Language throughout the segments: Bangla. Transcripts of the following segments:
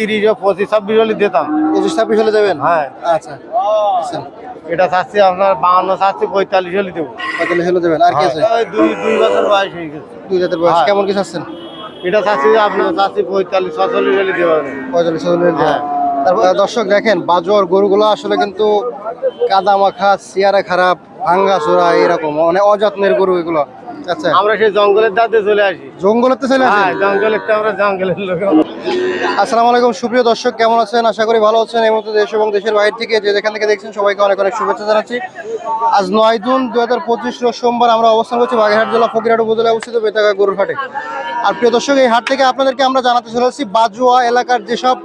তিরিশ পঁচিশ ছাব্বিশ হলে দিতাম। পঁচিশ ছাব্বিশ হলে যাবেন হ্যাঁ। আচ্ছা। আচ্ছা। এটা চাচ্ছি আপনার বাহান্ন চাচ্ছি পঁয়তাল্লিশ হলে দেবো। পঁয়তাল্লিশ হলে যাবেন আর কি আছে? ওই দুই দুই বছর বয়স হয়ে গেছে। দুই জাতের বয়স। হ্যাঁ। কেমন কি চাচ্ছেন এটা চাচ্ছি আপনার চাচ্ছি পঁয়তাল্লিশ ছচল্লিশ হলে হবে। পঁয়তাল্লিশ হলে হ্যাঁ। তারপর দর্শক দেখেন বাজোয়ার গরুগুলো আসলে কিন্তু কাদা মাখা চেয়ারা খারাপ ভাঙ্গা চোরা এরকম। মানে অযত্নের গরু এগুলো। আচ্ছা। আমরা সেই জঙ্গলের দাঁতে চলে আসি। জঙ্গলেতে চলে আসেন? হ্যাঁ জঙ্গলের তো আমরা জঙ্গলের লোক। আসসালামু আলাইকুম। সুপ্রিয় দর্শক, কেমন আছেন? আশা করি ভালো আছেন। এই মুহূর্তে দেশ এবং দেশের বাইরে থেকে যে যেখান থেকে দেখছেন, সবাইকে অনেক অনেক শুভেচ্ছা জানাচ্ছি। আজ নয় জুন দু হাজার পঁচিশ সোমবার আমরা অবস্থান করছি বাগেরহাট জেলা ফকিরহাট উপজেলায় অবস্থিত বেতাগা গরুর হাটে আর প্রিয় দর্শক, এই হাট থেকে আপনাদেরকে আমরা জানাতে চলেছি বাজুয়া এলাকার যেসব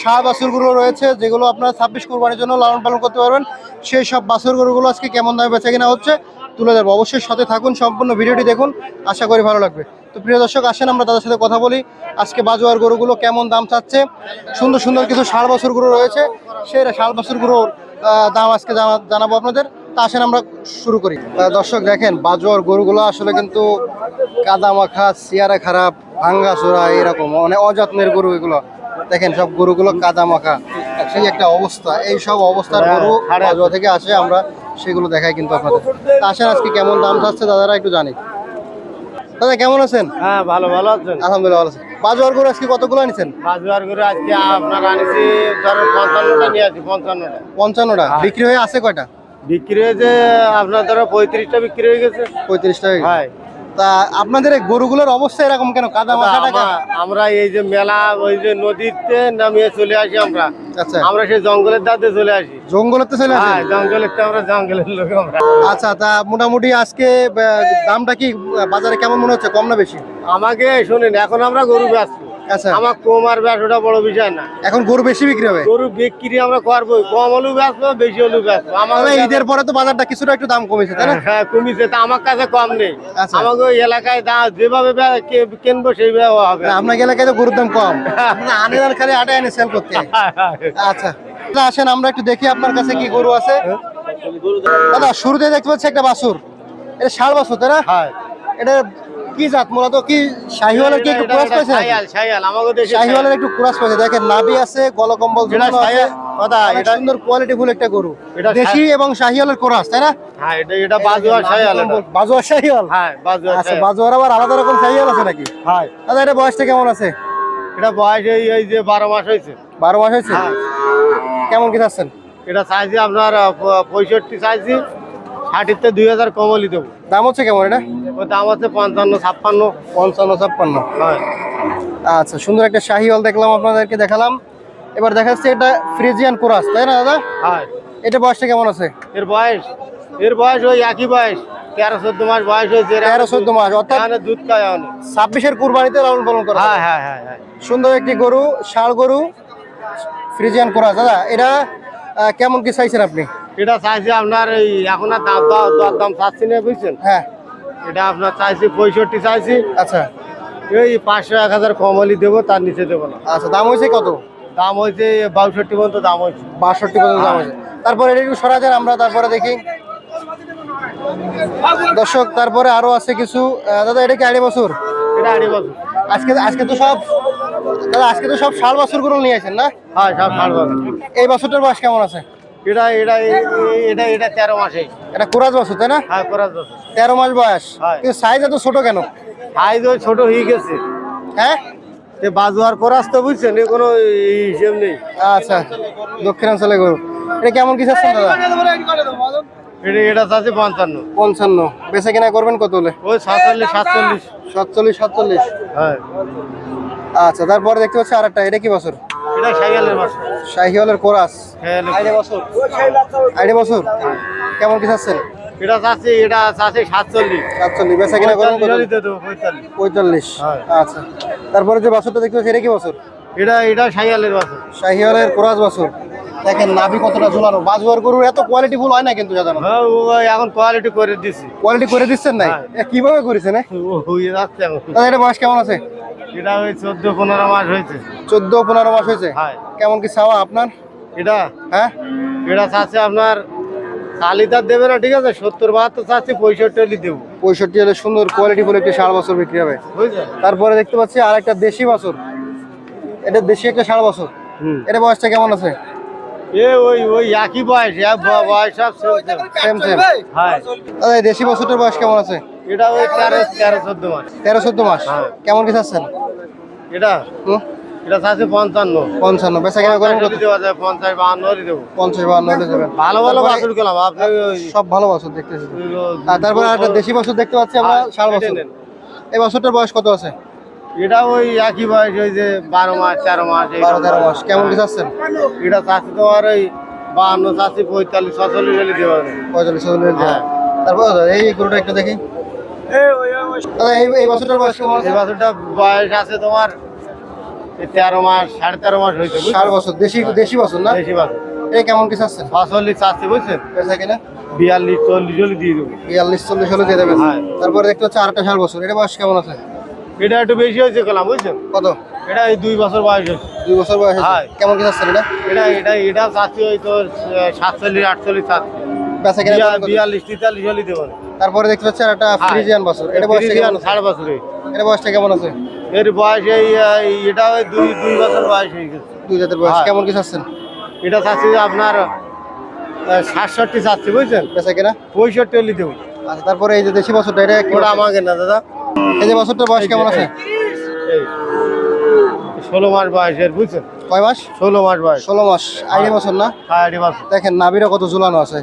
সার বাছুরগুলো রয়েছে, যেগুলো আপনারা ছাব্বিশ কোরবানির জন্য লালন পালন করতে পারবেন, সেই সব বাছুর গরুগুলো আজকে কেমন দামে বেচা কিনা হচ্ছে, তুলে ধরবো। অবশ্যই সাথে থাকুন, সম্পূর্ণ ভিডিওটি দেখুন। আশা করি ভালো লাগবে। তো প্রিয় দর্শক আসেন আমরা তাদের সাথে কথা বলি। আজকে বাজুয়ার গরুগুলো কেমন দাম চাচ্ছে? সুন্দর সুন্দর কিছু ষাড় বছর গরু রয়েছে। সেই ষাড় বছর গরুর দাম আজকে জানা- জানাব আপনাদের। তা আসেন আমরা শুরু করি। দর্শক দেখেন বাজুয়ার গরুগুলো আসলে কিন্তু কাদা মাখা চেয়ারা খারাপ ভাঙ্গা চোরা এরকম মানে অযত্নের গরু এগুলো। দেখেন সব গরুগুলো কাদা মাখা সেই একটা অবস্থা। এই সব অবস্থার গরু বাজুয়া থেকে আসে আমরা সেগুলো দেখাই কিন্তু আপনাদের। তা আসেন আজকে কেমন দাম চাচ্ছে দাদারা একটু জানি। দাদা কেমন আছেন? হ্যাঁ ভালো ভালো আছেন? আলহামদুলিল্লাহ ভালো আছেন বাজুয়ার গরু আজকে কতগুলো আনিছেন? বাজুয়ার গরু আজকে আপনার আনিছি ধরো পঞ্চান্নটা নিয়ে আছি পঞ্চান্নটা। পঞ্চান্নটা। বিক্রি হয়ে আছে কয়টা? বিক্রি হয়েছে আপনার ধরো পঁয়ত্রিশটা বিক্রি হয়ে গেছে। পঁয়ত্রিশ টাকা হ্যাঁ। তা আপনাদের এই গরুগুলোর অবস্থা এরকম কেন? কাদা মাখা আমরা- এই যে মেলা ওই যে নদীতে নামিয়ে চলে আসি আমরা। আচ্ছা। আমরা সেই জঙ্গলের দাঁতে চলে আসি। জঙ্গলের চলে আসি হ্যাঁ জঙ্গলের আমরা জঙ্গলের লোক আমরা। আচ্ছা তা মোটামুটি আজকে দামটা কি বাজারে কেমন মনে হচ্ছে কম না বেশি? আমাকে শুনেন এখন আমরা গরু বেচবো। আচ্ছা আমার কম আর বেচ ওটা বড় বিষয় না। এখন গরু বেশি বিক্রি হবে? গরু বিক্রি আমরা করব কম হলেও বেচবো বেশি হলেও বেচবো। আমার ঈদের পরে তো বাজারটা কিছুটা একটু দাম কমেছে তাই না? হ্যাঁ কমিছে তা আমার কাছে কম নেই। আচ্ছা। আমাকে ওই এলাকায় যেভাবে কিনবো সেইভাবে হবে। আপনার এলাকায় তো গরুর দাম কম। আনেন আর খালি আটে এনে সেল করতে। আচ্ছা। তা আসেন আমরা একটু দেখি আপনার কাছে কি গরু আছে। দাদা শুরুতে দেখতে পাচ্ছি একটা বাছুর। এটা ষাড় বাছুর তাই না? হ্যাঁ। এটা কি জাত? মূলত কি শাহিওয়ালের কি একটু ক্রস পাইছে দেশে শাহিওয়ালের একটু ক্রস পাইছে। দেখেন নাভি আছে গলকম্বল এটা ঝুলানো আছে। কথা, এটা- সুন্দর কোয়ালিটি ফুল একটা গরু। দেশি এবং শাহিওয়ালের ক্রস তাই না? হ্যাঁ এটা এটা বাজুয়া ছায়াল বাজুয়া শাহিওয়াল? হ্যাঁ বাজুয়া আচ্ছা বাজুয়ার আবার আলাদা রকম শাহিওয়াল আছে নাকি? হ্যাঁ। দাদা এটা বয়সটা কেমন আছে? এটা বয়স এই এই যে বারো মাস হয়েছে। বারো মাস হয়েছে? হ্যাঁ। কেমন কি চাচ্ছেন? এটা চাইছি আপনার আহ, প- পঁয়ষট্টি চাইছি। ষাটিতে দুই হাজার কমলি দেবো। দাম হচ্ছে কেমন এটা? ওর দাম হচ্ছে পঞ্চান্ন ছাপ্পান্ন পঞ্চান্ন ছাপ্পান্ন। হয়। আচ্ছা সুন্দর একটা শাহি হল দেখলাম আপনাদেরকে দেখালাম। এবার দেখা যাচ্ছে এটা ফ্রিজিয়ান কোরাস তাই না দাদা? হয়। এটা বয়সটা কেমন আছে? এর বয়স এর বয়স ওই একই বয়স তেরো চোদ্দ মাস বয়স হয়েছে। এর তেরো চোদ্দ মাস অর্থাৎ দুধ খায় ছাব্বিশের কুরবানিতে লালন পালন করা হ্যাঁ হ্যাঁ হ্যাঁ হ্যাঁ। সুন্দর একটি গরু ষাড় গরু ফ্রিজিয়ান কোরাস। দাদা এটা কেমন কি চাইছেন আপনি? এটা চাইছি আপনার এই এখন আর দাম দাম চাচ্ছি না বুঝছেন? হ্যাঁ। এটা আপনার চাইছি পঁয়ষট্টি চাইছি। আচ্ছা। এই পাঁচশো এক হাজার কমলি দেবো তার নিচে দেবো না। আচ্ছা দাম হয়েছে কত? দাম হয়েছে বাষট্টি পর্যন্ত দাম হয়েছে। বাষট্টি পর্যন্ত দাম হয়েছে। তারপরে এটা একটু সরা যান আমরা তারপরে দেখি। দর্শক তারপরে আরও আছে কিছু। দাদা এটা কি আড়াই বছর? এটা আড়ি বছর। আজকে আজকে তো সব দাদা আজকে তো সব ষাট বছরগুলো নিয়ে আসেন না? হ্যাঁ সব ষাট বছর। এই বছরটার বয়স কেমন আছে? এটা এটা এ- এ- এটা এটা তেরো মাসে। এটা কুরাজ বছর তাই না? হ্যাঁ করার বছর। তেরো মাস বয়স। কিন্তু সাইজ এত ছোট কেন? সাইজ ওই ছোট হয়ে গেছে। হ্যাঁ? সে বাজুয়ার করাস তো বুঝছেন এ কোনো হিসেব নেই। আচ্ছা দক্ষিণাঞ্চলে গরু। এটা কেমন কি চাচ্ছেন দাদা? এটা এটা চাচ্ছে পঞ্চান্ন। পঞ্চান্ন। বেচা কিনা করবেন কত হলে? ওই সাতচল্লিশ সাতচল্লিশ। সাতচল্লিশ সাতচল্লিশ। হ্যাঁ। আচ্ছা তারপরে দেখতে পাচ্ছি আরেকটা। এটা কি বছর? এটা সাইকেলের বাসা। শাহিওয়ালের কোরাস। আইডে বছর। আইডে বছর? কেমন কি চাচ্ছেন? এটা চাচ্ছে এটা চাচ্ছে সাতচল্লিশ। সাতচল্লিশ। বেচা কিনা করবেন কত পঁয়তাল্লিশ হ্যাঁ। আচ্ছা। তারপরে যে বছরটা দেখতে পাচ্ছি এটা কি বছর? এটা এটা সাইকেলের বাসা শাহিওয়ালের কোরাস বছর। দেখেন নাভি কতটা ঝুলানো। বাজুয়ার গরুর এত কোয়ালিটি ফুল হয় না কিন্তু সাধারণত হ্যাঁ এখন কোয়ালিটি করে দিছি। কোয়ালিটি করে দিচ্ছেন নাই? হ্যাঁ। কীভাবে করেছেন এটা বয়স কেমন আছে? এটা ওই চোদ্দ পনেরো মাস হয়েছে। চোদ্দ পনেরো মাস হয়েছে? হ্যাঁ। কেমন কি চাওয়া আপনার? এটা? হ্যাঁ? এটা চাচ্ছে আপনার কালিদার দেবে না ঠিক আছে? সত্তর বাহাত্তর চাচ্ছে পঁয়ষট্টি হলে দেবো। পঁয়ষট্টি হলে সুন্দর কোয়ালিটি ফুল একটি ষাট বছর বিক্রি হবে। তারপরে দেখতে পাচ্ছি আর একটা দেশি বাছুর। এটা দেশি একটা সাড়ে বছর। এটা বয়সটা কেমন আছে? এ ওই ওই একই বয়স সব সেম সেম হ্যাঁ। দেশি বছরটার বয়স কেমন আছে? এটা ওই তেরো তেরো চোদ্দ মাস তেরো চোদ্দ মাস হ্যাঁ। কেমন কি চাচ্ছেন? এটা? এটা পঞ্চান্ন। পঞ্চান্ন। বেচা কেনা করেন পঞ্চাশ বাহান্ন হলে দেবো। পঞ্চাশ বাহান্ন দেবেন। ভালো ভালো তারপরে বাছুর গেলাম আপনি ওই সব ভালো বছর দেখতেছি। তারপরে একটা দেশি বছর দেখতে পাচ্ছি আমরা হ্যাঁ, সাড়ে বছর। এই বছরটার বয়স কত আছে? এটা ওই একই বয়স ওই যে বারো মাস তেরো মাস এই বারো তেরো মাস। কেমন কি চাচ্ছেন? এটা চাষি তোমার ওই বাহান্ন চাষি পঁয়তাল্লিশ ছচল্লিশ হলে দেওয়া যায় পঁয়তাল্লিশ চল্লিশ হ্যাঁ। তারপর এই গরুটা একটু দেখি। এই এই বছরটার বয়স কেমন আছে? এই বাছুরটা বয়স আছে তোমার এই তেরো মাস সাড়ে তেরো মাস হয়েছে ষাট বছর দেশি দেশি বছর না? বেশি বাছুর। এই কেমন কি চাচ্ছেন? ছচল্লিশ চাষি বুঝছেন বেচা কিনা? বিয়াল্লিশ চল্লিশ হলে দিয়ে দেবো। বিয়াল্লিশ চল্লিশ হলে দিয়ে দেবেন। হ্যাঁ। তারপরে দেখতে হচ্ছে আরেকটা ষাট বছর। এটা বয়স কেমন আছে? এটা একটু বেশি হয়েছে গেলাম বুঝছেন? কত? এটা এই দুই বছর বয়স হয়েছে। দুই বছর বয়স। হ্যাঁ। কেমন কি চাচ্ছেন এটা? এটা এটা এটা চাষি ওই তোর সাতচল্লিশ আটচল্লিশ চাষি বেচা কিনা? বিয়াল্লিশ তেতাল্লিশ হলে দেবো। তারপরে দেখতে পাচ্ছি আরেকটা হ্যাঁ। ফ্রিজিয়ান বছর। এটা আছে? সাড়ে বছরে। এটা বয়সটা কেমন আছে? এর বয়স এই এটা ওই দুই দুই বছর বয়স হয়ে গেছে। দুই জাতের বয়স। হ্যাঁ। কেমন কি চাচ্ছেন এটা চাচ্ছি আপনার সাতষট্টি চাচ্ছি বুঝছেন? বেচা কিনা? পঁয়ষট্টি হলে দেবো। আচ্ছা তারপরে এই যে দেশি বছরটা এটা আমাকে না দাদা। এই যে বছরটার বয়স কেমন আছে? ষোলো মাস বয়সের বুঝছেন? কয় মাস? ষোলো মাস বয়স। ষোলো মাস আড়াই বছর না? হ্যাঁ বছর। দেখেন নাবিরা কত ঝুলানো আছে।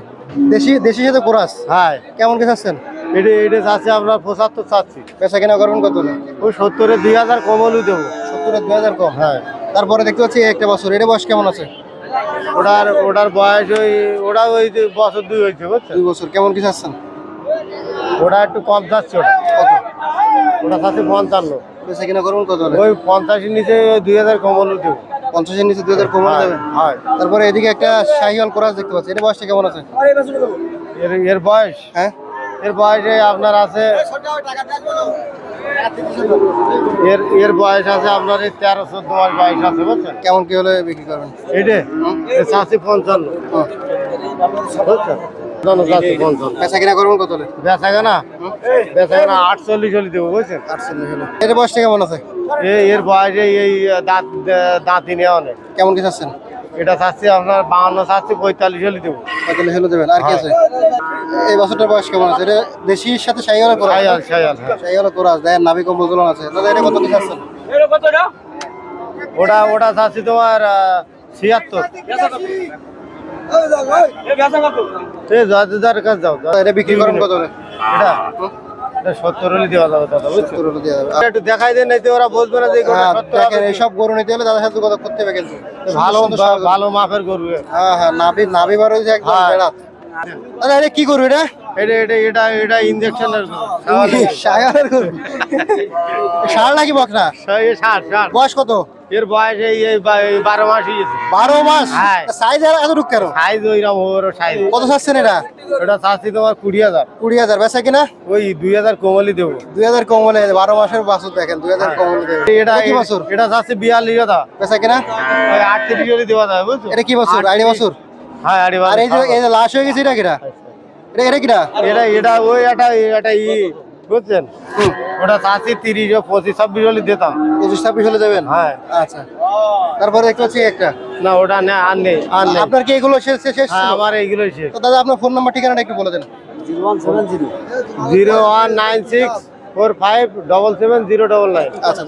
দেশি দেশি সাথে কোরাস? হ্যাঁ। কেমন কি চাচ্ছেন? এটি এটা চাচ্ছি আপনার পঁচাত্তর চাচ্ছি। বেচা কিনা করবেন কত না ওই দুই হাজার দেবো। দুই হাজার কম? হ্যাঁ। তারপরে দেখতে পাচ্ছি একটা বছর এটা বয়স কেমন আছে? ওটার ওটার বয়স ওই ওটা ওই বছর দুই হয়েছে বুঝছেন? দুই বছর কেমন কি চাচ্ছেন? ওটা একটু কম যাচ্ছে ওটা। কত? ওটা চাচ্ছে পঞ্চান্ন। বেচা কিনা করবেন কত ওই পঞ্চাশের নিচে দুই হাজার কমলও দেবো। পঞ্চাশের নিচে দুই হাজার কমে হ্যাঁ, দেবেন? হ্যাঁ। তারপরে এদিকে একটা শাহিওয়াল কোরাস দেখতে পাচ্ছি। এটা বয়সটা কেমন আছে? এর এর বয়স? হ্যাঁ। এর বয়সে আপনার আছে এর এর বয়স আছে আপনার এই তেরো চোদ্দ মাস বয়স আছে বুঝছেন? কেমন কি হলে বিক্রি করবেন? এইটে? চাষি পঞ্চান্ন। হুম। বুঝছেন? পঞ্চান্ন চাষি বেচা কিনা করবেন কত বেচা কেনা বেচা কেনা আটচল্লিশ হলে দেবো বুঝছেন? আটচল্লিশ হলে। এটা বয়সটা কেমন আছে? এর বয়সে এই দাঁত দাঁতই নেওয়া অনেক। কেমন কি চাচ্ছেন? এটা চাচ্ছি আপনার বাহান্ন চাচ্ছি পঁয়তাল্লিশ হলে দেবো। পঁয়তাল্লিশ হলে দেবেন। আর কি হ্যাঁ। আছে? এই বছরটার বয়স কেমন আছে? এটা দেশির সাথে হ্যাঁ। কম্বল ঝুলানো আছে। দাদা এটা কত কি চাচ্ছেন? ওটা ওটা চাচ্ছি তোমার ছিয়াত্তর। দাদার কাছে যাও এটা বিক্রি করেন কত এটা? দেখাই দেন ওরা বলবে না যে হ্যাঁ। এইসব গরু নিতে হলে দাদার সাথে কথা করতে হবে কিন্তু। ভালো মাপের গরু। হ্যাঁ হ্যাঁ নাভি নাভি বার হয়েছে একদম হ্যাঁ। কি করবে এটা? এটা এটা এটা এটা ইঞ্জেকশনের শায়ালের গরু ষাঁড় নাকি বকনা? ষাট ষাট বয়স কত? এর বয়স এই বারো মাস বারো মাস? হ্যাঁ। সাইজ এতটুক কেন? সাইজ ওইরকম ওর সাইজ কত চাচ্ছেন এটা? ওটা চাচ্ছি তোমার কুড়ি হাজার। কুড়ি হাজার। বেচা কিনা? ওই দুই হাজার কোমলি দেবো। দুই হাজার কম হলে বারো মাসের বাছুর দেখেন দুই হাজার কম হলে দেবে। এটা এটা কি বছর? এটা চাচ্ছি বিয়াল্লিশ হাজার। বেচা কিনা? ওই আটত্রিশ দেওয়া যাবে বুঝছ? এটা কি বছর? আড়াই বছর? হ্যাঁ আড়ি আর এই যে এই যে লাশ হয়ে গেছে এটা কিনা? এটা এটা কিনা এটা এটা ওই একটা একটা ই বুঝছেন? ওটা চাচ্ছি তিরিশ পঁচিশ ছাব্বিশ হলে দিতাম। পঁচিশ ছাব্বিশ হলে দেবেন? হ্যাঁ। আচ্ছা। তারপরে দেখতে পাচ্ছি একটা? না ওটা নেই আর নেই। আর নেই। আপনার কি এগুলো শেষ শেষ হ্যাঁ আমার এইগুলোই শেষ। তো দাদা আপনার ফোন নাম্বার ঠিকানাটা একটু বলে দেন। Zero one nine six four five double seven zero double nine. আচ্ছা।